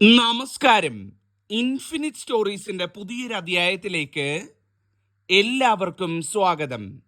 നമസ്കാരം. ഇൻഫിനിറ്റ് സ്റ്റോറീസിന്റെ പുതിയൊരു അധ്യായത്തിലേക്ക് എല്ലാവർക്കും സ്വാഗതം.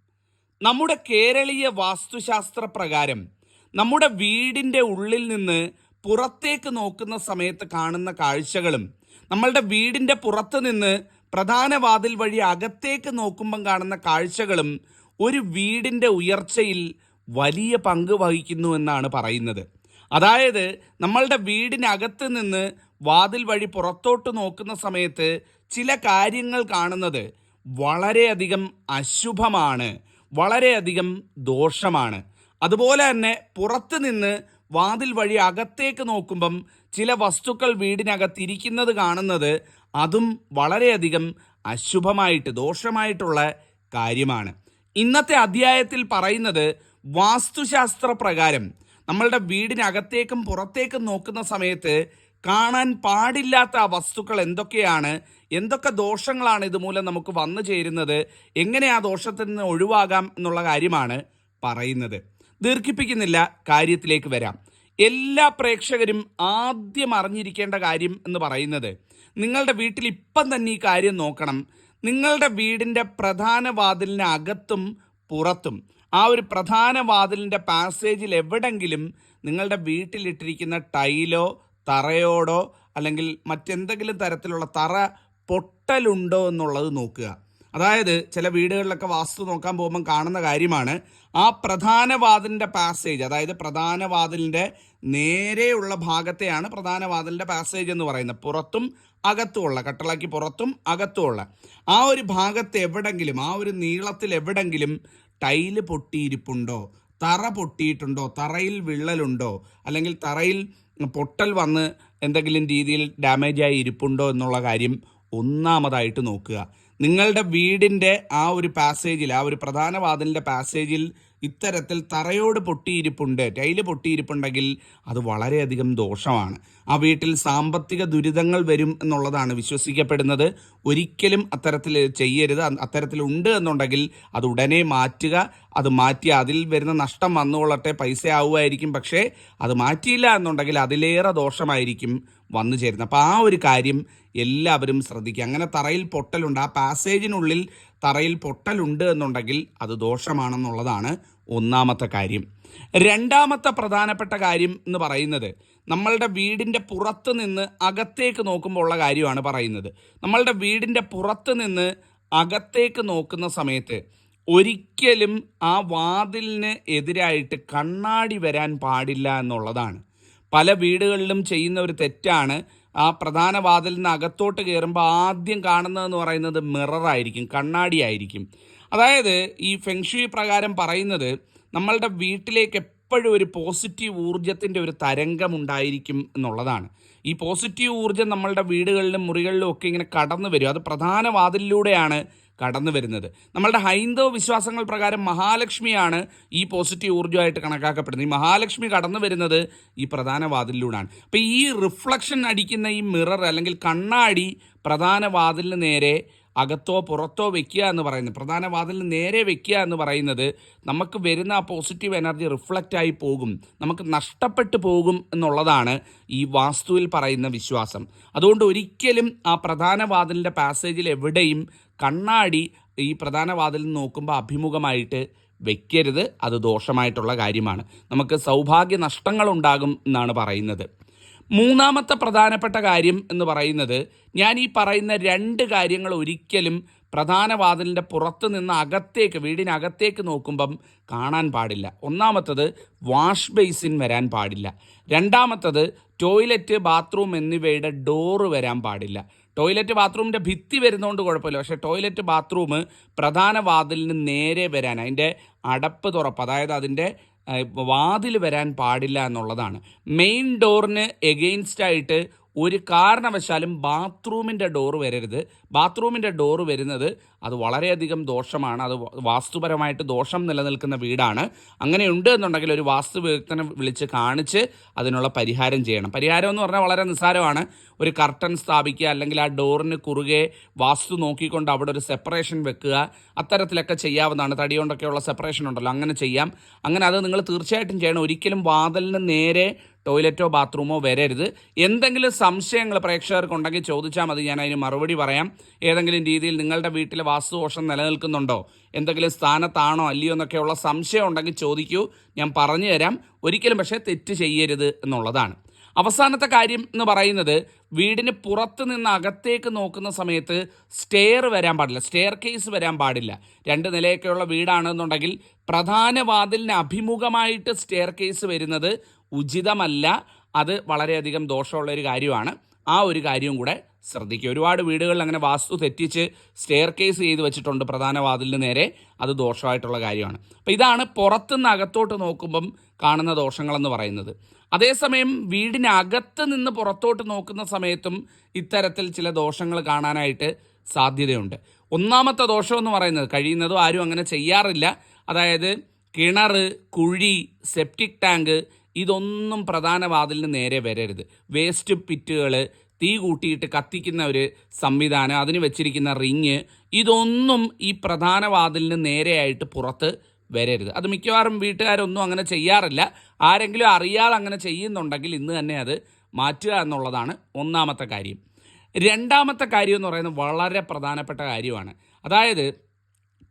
നമ്മുടെ കേരളീയ വാസ്തുശാസ്ത്ര പ്രകാരം നമ്മുടെ വീടിന്റെ ഉള്ളിൽ നിന്ന് പുറത്തേക്ക് നോക്കുന്ന സമയത്ത് കാണുന്ന കാഴ്ചകളും നമ്മളുടെ വീടിന്റെ പുറത്ത് നിന്ന് പ്രധാന വാതിൽ വഴി അകത്തേക്ക് നോക്കുമ്പം കാണുന്ന കാഴ്ചകളും ഒരു വീടിന്റെ ഉയർച്ചയിൽ വലിയ പങ്ക് വഹിക്കുന്നു എന്നാണ് പറയുന്നത്. അതായത് നമ്മളുടെ വീടിനകത്ത് നിന്ന് വാതിൽ വഴി പുറത്തോട്ട് നോക്കുന്ന സമയത്ത് ചില കാര്യങ്ങൾ കാണുന്നത് വളരെയധികം അശുഭമാണ് വളരെയധികം ദോഷമാണ്. അതുപോലെ തന്നെ പുറത്ത് നിന്ന് വാതിൽ വഴി അകത്തേക്ക് നോക്കുമ്പം ചില വസ്തുക്കൾ വീടിനകത്തിരിക്കുന്നത് കാണുന്നത് അതും വളരെയധികം അശുഭമായിട്ട് ദോഷമായിട്ടുള്ള കാര്യമാണ്. ഇന്നത്തെ അധ്യായത്തിൽ പറയുന്നത് വാസ്തുശാസ്ത്ര പ്രകാരം നമ്മളുടെ വീടിനകത്തേക്കും പുറത്തേക്കും നോക്കുന്ന സമയത്ത് കാണാൻ പാടില്ലാത്ത വസ്തുക്കൾ എന്തൊക്കെയാണ്? എന്തൊക്കെ ദോഷങ്ങളാണ് ഇതുമൂലം നമുക്ക് വന്നു ചേരുന്നത്? എങ്ങനെ ആ ദോഷത്തിൽ നിന്ന് ഒഴിവാകാം എന്നുള്ള കാര്യമാണ് പറയുന്നത്. ദീർഘിപ്പിക്കുന്നില്ല കാര്യത്തിലേക്ക് വരാം. എല്ലാ പ്രേക്ഷകരും ആദ്യം അറിഞ്ഞിരിക്കേണ്ട കാര്യം എന്ന് പറയുന്നത് നിങ്ങളുടെ വീട്ടിൽ ഇപ്പം തന്നെ ഈ കാര്യം നോക്കണം. നിങ്ങളുടെ വീടിന്റെ പ്രധാന വാതിലിന് അകത്തും പുറത്തും ആ ഒരു പ്രധാന വാതിലിന്റെ പാസേജിൽ എവിടെങ്കിലും നിങ്ങളുടെ വീട്ടിലിട്ടിരിക്കുന്ന ടൈലോ തറയോടോ അല്ലെങ്കിൽ മറ്റെന്തെങ്കിലും തരത്തിലുള്ള തറ പൊട്ടലുണ്ടോ എന്നുള്ളത് നോക്കുക. അതായത് ചില വീടുകളിലൊക്കെ വാസ്തു നോക്കാൻ പോകുമ്പം കാണുന്ന കാര്യമാണ് ആ പ്രധാന വാതിലിന്റെ പാസേജ് അതായത് പ്രധാന വാതിലിന്റെ നേരെയുള്ള ഭാഗത്തെയാണ് പ്രധാന വാതിലിന്റെ പാസേജ് എന്ന് പറയുന്നത്. പുറത്തും അകത്തുമുള്ള കട്ടളാക്കി പുറത്തും അകത്തുമുള്ള. ആ ഒരു ഭാഗത്ത് എവിടെങ്കിലും ആ ഒരു നീളത്തിൽ എവിടെങ്കിലും ടൈൽ പൊട്ടിയിരിപ്പുണ്ടോ? തറ പൊട്ടിയിട്ടുണ്ടോ? തറയിൽ വിള്ളലുണ്ടോ? അല്ലെങ്കിൽ തറയിൽ പൊട്ടൽ വന്ന് എന്തെങ്കിലും രീതിയിൽ ഡാമേജ് ആയി ഇരിപ്പുണ്ടോ എന്നുള്ള കാര്യം ഒന്നാമതായിട്ട് നോക്കുക. നിങ്ങളുടെ വീടിന്റെ ആ ഒരു പാസേജിൽ ആ ഒരു പ്രധാന വാതിലിന്റെ പാസേജിൽ ഇത്തരത്തിൽ തറയോട് പൊട്ടിയിരിപ്പുണ്ട് ടൈൽ പൊട്ടിയിരിപ്പുണ്ടെങ്കിൽ അത് വളരെയധികം ദോഷമാണ്. ആ വീട്ടിൽ സാമ്പത്തിക ദുരിതങ്ങൾ വരും എന്നുള്ളതാണ് വിശ്വസിക്കപ്പെടുന്നത്. ഒരിക്കലും അത്തരത്തിൽ ചെയ്യരുത്. അത്തരത്തിലുണ്ട് എന്നുണ്ടെങ്കിൽ അത് ഉടനെ മാറ്റുക. അത് മാറ്റി അതിൽ വരുന്ന നഷ്ടം വന്നുകൊള്ളട്ടെ പൈസ ആവുമായിരിക്കും പക്ഷേ അത് മാറ്റിയില്ല എന്നുണ്ടെങ്കിൽ അതിലേറെ ദോഷമായിരിക്കും വന്നു ചേരുന്നത്. അപ്പോൾ ആ ഒരു കാര്യം എല്ലാവരും ശ്രദ്ധിക്കുക. അങ്ങനെ തറയിൽ പൊട്ടലുണ്ട്. ആ പാസേജിനുള്ളിൽ തറയിൽ പൊട്ടലുണ്ട് എന്നുണ്ടെങ്കിൽ അത് ദോഷമാണെന്നുള്ളതാണ് ഒന്നാമത്തെ കാര്യം. രണ്ടാമത്തെ പ്രധാനപ്പെട്ട കാര്യം എന്ന് പറയുന്നത് നമ്മളുടെ വീടിന്റെ പുറത്ത് നിന്ന് അകത്തേക്ക് നോക്കുമ്പോൾ ഉള്ള കാര്യമാണ് പറയുന്നത്. നമ്മളുടെ വീടിന്റെ പുറത്ത് നിന്ന് അകത്തേക്ക് നോക്കുന്ന സമയത്ത് ഒരിക്കലും ആ വാതിലിന് എതിരായിട്ട് കണ്ണാടി വരാൻ പാടില്ല എന്നുള്ളതാണ്. പല വീടുകളിലും ചെയ്യുന്ന ഒരു തെറ്റാണ് ആ പ്രധാന വാതിലിൽ നിന്ന് അകത്തോട്ട് കയറുമ്പോൾ ആദ്യം കാണുന്നതെന്ന് പറയുന്നത് മിററായിരിക്കും കണ്ണാടിയായിരിക്കും അതായത് ഈ ഫെങ്ഷുയി പ്രകാരം പറയുന്നത് നമ്മളുടെ വീട്ടിലേക്ക് എപ്പോഴും ഒരു പോസിറ്റീവ് ഊർജത്തിന്റെ ഒരു തരംഗം ഉണ്ടായിരിക്കും എന്നുള്ളതാണ്. ഈ പോസിറ്റീവ് ഊർജം നമ്മളുടെ വീടുകളിലും മുറികളിലും ഒക്കെ ഇങ്ങനെ കടന്നു വരും അത് പ്രധാന വാതിലിലൂടെയാണ് കടന്നു വരുന്നത്. നമ്മളുടെ ഹൈന്ദവ വിശ്വാസങ്ങൾ പ്രകാരം മഹാലക്ഷ്മിയാണ് ഈ പോസിറ്റീവ് ഊർജമായിട്ട് കണക്കാക്കപ്പെടുന്നത്. ഈ മഹാലക്ഷ്മി കടന്നു വരുന്നത് ഈ പ്രധാന വാതിലിലൂടെയാണ് അപ്പോൾ ഈ റിഫ്ലക്ഷൻ അടിക്കുന്ന ഈ മിറർ അല്ലെങ്കിൽ കണ്ണാടി പ്രധാന വാതിലിന് നേരെ അകത്തോ പുറത്തോ വെക്കുക എന്ന് പറയുന്നത്. പ്രധാന വാതിലിന് നേരെ വെക്കുക എന്ന് പറയുന്നത് നമുക്ക് വരുന്ന ആ പോസിറ്റീവ് എനർജി റിഫ്ലക്റ്റ് ആയി പോകും. നമുക്ക് നഷ്ടപ്പെട്ടു പോകും എന്നുള്ളതാണ് ഈ വാസ്തുവിൽ പറയുന്ന വിശ്വാസം. അതുകൊണ്ട് ഒരിക്കലും ആ പ്രധാന വാതിലിന്റെ പാസേജിൽ എവിടെയും കണ്ണാടി ഈ പ്രധാന വാതിലിൽ നോക്കുമ്പോൾ അഭിമുഖമായിട്ട് വെക്കരുത്. അത് ദോഷമായിട്ടുള്ള കാര്യമാണ്. നമുക്ക് സൗഭാഗ്യ നഷ്ടങ്ങൾ ഉണ്ടാകും എന്നാണ് പറയുന്നത്. മൂന്നാമത്തെ പ്രധാനപ്പെട്ട കാര്യം എന്ന് പറയുന്നത് ഞാൻ ഈ പറയുന്ന രണ്ട് കാര്യങ്ങൾ ഒരിക്കലും പ്രധാന വാതിലിന്റെ പുറത്ത് നിന്ന് അകത്തേക്ക് വീടിനകത്തേക്ക് നോക്കുമ്പം കാണാൻ പാടില്ല. ഒന്നാമത്തത് വാഷ് ബേസിൻ വരാൻ പാടില്ല. രണ്ടാമത്തത് ടോയ്ലറ്റ് ബാത്റൂം എന്നിവയുടെ ഡോറ് വരാൻ പാടില്ല. ടോയ്ലറ്റ് ബാത്റൂമിന്റെ ഭിത്തി വരുന്നതുകൊണ്ട് കുഴപ്പമില്ല. പക്ഷേ ടോയ്ലറ്റ് ബാത്റൂം പ്രധാന വാതിലിന് നേരെ വരാൻ അതിന്റെ അടപ്പ് തുറപ്പ് അതായത് അതിന്റെ വാതിൽ വരാൻ പാടില്ല എന്നുള്ളതാണ്. മെയിൻ ഡോറിന് എഗെയിൻസ്റ്റ് ആയിട്ട് ഒരു കാരണവശാലും ബാത്റൂമിന്റെ ഡോറ് വരരുത്. ബാത്റൂമിന്റെ ഡോറ് വരുന്നത് അത് വളരെയധികം ദോഷമാണ്. അത് വാസ്തുപരമായിട്ട് ദോഷം നിലനിൽക്കുന്ന വീടാണ്. അങ്ങനെ ഉണ്ട് എന്നുണ്ടെങ്കിൽ ഒരു വാസ്തു വിദഗ്ധനെ വിളിച്ച് കാണിച്ച് അതിനുള്ള പരിഹാരം ചെയ്യണം. പരിഹാരം എന്ന് പറഞ്ഞാൽ വളരെ നിസ്സാരമാണ്. ഒരു കർട്ടൻ സ്ഥാപിക്കുക അല്ലെങ്കിൽ ആ ഡോറിന് കുറുകെ വാസ്തു നോക്കിക്കൊണ്ട് അവിടെ ഒരു സെപ്പറേഷൻ വെക്കുക. അത്തരത്തിലൊക്കെ ചെയ്യാവുന്നതാണ്. തടി കൊണ്ടൊക്കെയുള്ള സെപ്പറേഷൻ ഉണ്ടല്ലോ അങ്ങനെ ചെയ്യാം. അങ്ങനെ അത് നിങ്ങൾ തീർച്ചയായിട്ടും ചെയ്യണം. ഒരിക്കലും വാതിലിന് നേരെ ടോയ്ലറ്റോ ബാത്റൂമോ വരരുത്. എന്തെങ്കിലും സംശയങ്ങൾ പ്രേക്ഷകർക്ക് ഉണ്ടെങ്കിൽ ചോദിച്ചാൽ മതി. ഞാൻ അതിന് മറുപടി പറയാം. ഏതെങ്കിലും രീതിയിൽ നിങ്ങളുടെ വീട്ടിലെ വാസ്തുദോഷം നിലനിൽക്കുന്നുണ്ടോ? എന്തെങ്കിലും സ്ഥാനത്താണോ അല്ലയോ എന്നൊക്കെയുള്ള സംശയം ഉണ്ടെങ്കിൽ ചോദിക്കൂ. ഞാൻ പറഞ്ഞു തരാം. ഒരിക്കലും പക്ഷേ തെറ്റ് ചെയ്യരുത് എന്നുള്ളതാണ്. അവസാനത്തെ കാര്യം എന്ന് പറയുന്നത് വീടിന് പുറത്ത് നിന്ന് അകത്തേക്ക് നോക്കുന്ന സമയത്ത് സ്റ്റെയർ വരാൻ പാടില്ല. സ്റ്റെയർ കേസ് വരാൻ പാടില്ല. രണ്ട് നിലയൊക്കെയുള്ള വീടാണെന്നുണ്ടെങ്കിൽ പ്രധാന വാതിലിന് അഭിമുഖമായിട്ട് സ്റ്റെയർ കേസ് വരുന്നത് ഉചിതമല്ല. അത് വളരെയധികം ദോഷമുള്ള ഒരു കാര്യമാണ്. ആ ഒരു കാര്യവും കൂടെ ശ്രദ്ധിക്കുക. ഒരുപാട് വീടുകളിൽ അങ്ങനെ വാസ്തു തെറ്റിച്ച് സ്റ്റെയർ കേസ് ചെയ്ത് വെച്ചിട്ടുണ്ട് പ്രധാന വാതിലിന് നേരെ. അത് ദോഷമായിട്ടുള്ള കാര്യമാണ്. അപ്പോൾ ഇതാണ് പുറത്തുനിന്ന് അകത്തോട്ട് നോക്കുമ്പം കാണുന്ന ദോഷങ്ങളെന്ന് പറയുന്നത്. അതേസമയം വീടിനകത്ത് നിന്ന് പുറത്തോട്ട് നോക്കുന്ന സമയത്തും ഇത്തരത്തിൽ ചില ദോഷങ്ങൾ കാണാനായിട്ട് സാധ്യതയുണ്ട്. ഒന്നാമത്തെ ദോഷമെന്ന് പറയുന്നത് കഴിയുന്നതും ആരും അങ്ങനെ ചെയ്യാറില്ല. അതായത് കിണർ കുഴി സെപ്റ്റിക് ടാങ്ക് ഇതൊന്നും പ്രധാന വാതിലിന് നേരെ വരരുത്. വേസ്റ്റ് പിറ്റുകൾ തീ കൂട്ടിയിട്ട് കത്തിക്കുന്ന ഒരു സംവിധാനം അതിന് വെച്ചിരിക്കുന്ന റിങ് ഇതൊന്നും ഈ പ്രധാന വാതിലിന് നേരെയായിട്ട് പുറത്ത് വരരുത്. അത് മിക്കവാറും വീട്ടുകാരൊന്നും അങ്ങനെ ചെയ്യാറില്ല. ആരെങ്കിലും അറിയാതെ അങ്ങനെ ചെയ്യുന്നുണ്ടെങ്കിൽ ഇന്ന് തന്നെ അത് മാറ്റുക എന്നുള്ളതാണ് ഒന്നാമത്തെ കാര്യം. രണ്ടാമത്തെ കാര്യം എന്ന് പറയുന്നത് വളരെ പ്രധാനപ്പെട്ട കാര്യമാണ്. അതായത്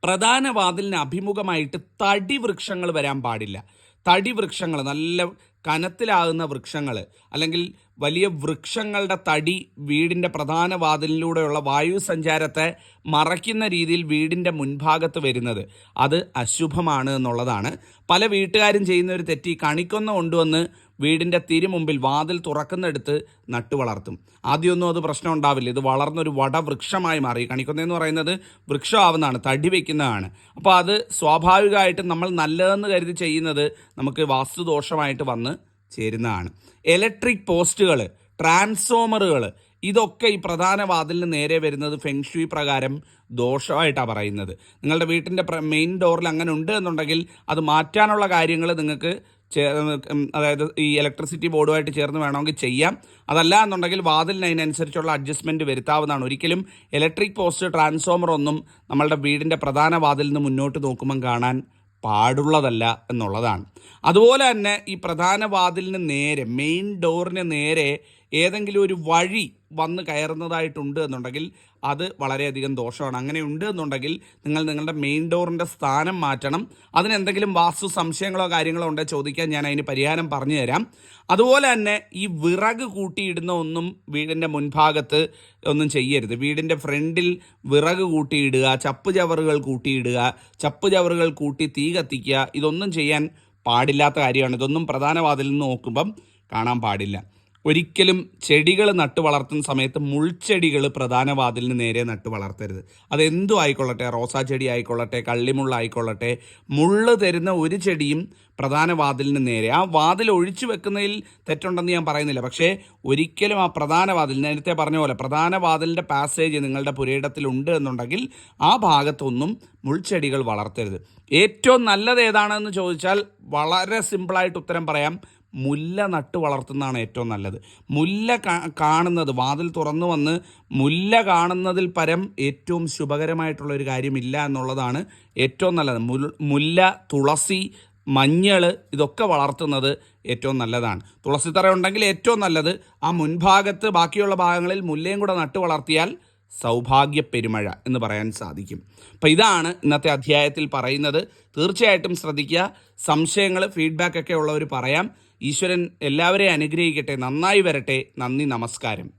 പ്രധാന വാതിലിന് അഭിമുഖമായിട്ട് തടി വൃക്ഷങ്ങൾ വരാൻ പാടില്ല. തടി വൃക്ഷങ്ങൾ നല്ല കനത്തിലാകുന്ന വൃക്ഷങ്ങൾ അല്ലെങ്കിൽ വലിയ വൃക്ഷങ്ങളുടെ തടി വീടിന്റെ പ്രധാന വാതിലിലൂടെയുള്ള വായു സഞ്ചാരത്തെ മറയ്ക്കുന്ന രീതിയിൽ വീടിന്റെ മുൻഭാഗത്ത് വരുന്നത്. അത് അശുഭമാണ് എന്നുള്ളതാണ്. പല വീട്ടുകാരും ചെയ്യുന്ന ഒരു തെറ്റി കണിക്കൊന്ന കൊണ്ടുവന്ന് വീടിന്റെ തിരുമുമ്പിൽ വാതിൽ തുറക്കുന്നെടുത്ത് നട്ടു വളർത്തും. ആദ്യമൊന്നും അത് പ്രശ്നം ഉണ്ടാവില്ല. ഇത് വളർന്നൊരു വടവൃക്ഷമായി മാറി. കണിക്കൊന്ന എന്ന് പറയുന്നത് വൃക്ഷമാവുന്നതാണ് തടി വയ്ക്കുന്നതാണ് അപ്പോൾ അത് സ്വാഭാവികമായിട്ടും നമ്മൾ നല്ലതെന്ന് കരുതി ചെയ്യുന്നത് നമുക്ക് വാസ്തുദോഷമായിട്ട് വന്ന് ചേരുന്നതാണ്. ഇലക്ട്രിക് പോസ്റ്റുകൾ ട്രാൻസ്ഫോമറുകൾ ഇതൊക്കെ ഈ പ്രധാന വാതിലിന് നേരെ വരുന്നത് ഫെങ്ഷുയി പ്രകാരം ദോഷമായിട്ടാണ് പറയുന്നത്. നിങ്ങളുടെ വീട്ടിന്റെ മെയിൻ ഡോറിൽ അങ്ങനെ ഉണ്ട് എന്നുണ്ടെങ്കിൽ അത് മാറ്റാനുള്ള കാര്യങ്ങൾ നിങ്ങൾക്ക് അതായത് ഈ ഇലക്ട്രിസിറ്റി ബോർഡുമായിട്ട് ചേർന്ന് വേണമെങ്കിൽ ചെയ്യാം. അതല്ല എന്നുണ്ടെങ്കിൽ വാതിലിന് അതിനനുസരിച്ചുള്ള അഡ്ജസ്റ്റ്മെന്റ് വരുത്താവുന്നതാണ്. ഒരിക്കലും ഇലക്ട്രിക് പോസ്റ്റ് ട്രാൻസ്ഫോമർ ഒന്നും നമ്മളുടെ വീടിന്റെ പ്രധാന വാതിലിൽ നിന്ന് മുന്നോട്ട് നോക്കുമ്പം കാണാൻ പാടുള്ളതല്ല എന്നുള്ളതാണ്. അതുപോലെ തന്നെ ഈ പ്രധാന വാതിലിന് നേരെ മെയിൻ ഡോറിന് നേരെ ഏതെങ്കിലും ഒരു വഴി വന്ന് കയറുന്നതായിട്ടുണ്ട് എന്നുണ്ടെങ്കിൽ അത് വളരെയധികം ദോഷമാണ്. അങ്ങനെ ഉണ്ട് എന്നുണ്ടെങ്കിൽ നിങ്ങൾ നിങ്ങളുടെ മെയിൻ ഡോറിന്റെ സ്ഥാനം മാറ്റണം. അതിനെന്തെങ്കിലും വാസ്തു സംശയങ്ങളോ കാര്യങ്ങളോ ഉണ്ടെങ്കിൽ ചോദിക്കാൻ ഞാൻ അതിന് പരിഹാരം പറഞ്ഞു തരാം. അതുപോലെ തന്നെ ഈ വിറക് കൂട്ടിയിടുന്ന ഒന്നും വീടിന്റെ മുൻഭാഗത്ത് ഒന്നും ചെയ്യരുത്. വീടിന്റെ ഫ്രണ്ടിൽ വിറക് കൂട്ടിയിടുക ചപ്പ് ചവറുകൾ കൂട്ടിയിടുക ചപ്പ് ചവറുകൾ കൂട്ടി തീ കത്തിക്കുക ഇതൊന്നും ചെയ്യാൻ പാടില്ലാത്ത കാര്യമാണ്. ഇതൊന്നും പ്രധാന വാതിൽ നിന്ന് നോക്കുമ്പം കാണാൻ പാടില്ല. ഒരിക്കലും ചെടികൾ നട്ടു വളർത്തുന്ന സമയത്ത് മുൾച്ചെടികൾ പ്രധാന വാതിലിന് നേരെ നട്ടു വളർത്തരുത്. അതെന്തു ആയിക്കൊള്ളട്ടെ? റോസാ ചെടി ആയിക്കൊള്ളട്ടെ കള്ളിമുള്ള ആയിക്കൊള്ളട്ടെ മുള്ള് തരുന്ന ഒരു ചെടിയും പ്രധാന വാതിലിന് നേരെ. ആ വാതിൽ ഒഴിച്ചു വെക്കുന്നതിൽ തെറ്റുണ്ടെന്ന് ഞാൻ പറയുന്നില്ല. പക്ഷേ ഒരിക്കലും ആ പ്രധാന വാതിൽ നേരത്തെ പറഞ്ഞ പോലെ പ്രധാന വാതിലിന്റെ പാസേജ് നിങ്ങളുടെ പുരയിടത്തിലുണ്ട് എന്നുണ്ടെങ്കിൽ ആ ഭാഗത്തൊന്നും മുൾച്ചെടികൾ വളർത്തരുത്. ഏറ്റവും നല്ലത് ഏതാണെന്ന് ചോദിച്ചാൽ വളരെ സിമ്പിളായിട്ട് ഉത്തരം പറയാം. മുല്ല നട്ട് വളർത്തുന്നതാണ് ഏറ്റവും നല്ലത്. മുല്ല കാണുന്നത് വാതിൽ തുറന്നു വന്ന് മുല്ല കാണുന്നതിൽ പരം ഏറ്റവും ശുഭകരമായിട്ടുള്ള ഒരു കാര്യമില്ല എന്നുള്ളതാണ് ഏറ്റവും നല്ലത്. മുല്ല തുളസി മഞ്ഞൾ ഇതൊക്കെ വളർത്തുന്നത് ഏറ്റവും നല്ലതാണ്. തുളസിത്തറ ഉണ്ടെങ്കിൽ ഏറ്റവും നല്ലത് ആ മുൻഭാഗത്ത് ബാക്കിയുള്ള ഭാഗങ്ങളിൽ മുല്ലയും കൂടെ നട്ട് വളർത്തിയാൽ സൗഭാഗ്യ പെരുമഴ എന്ന് പറയാൻ സാധിക്കും. അപ്പോൾ ഇതാണ് ഇന്നത്തെ അധ്യായത്തിൽ പറയുന്നത്. തീർച്ചയായിട്ടും ശ്രദ്ധിക്കുക. സംശയങ്ങൾ ഫീഡ്ബാക്ക് ഒക്കെ ഉള്ളവർ പറയാം. ഈശ്വരൻ എല്ലാവരെയും അനുഗ്രഹിക്കട്ടെ. നന്നായി വരട്ടെ. നന്ദി നമസ്കാരം.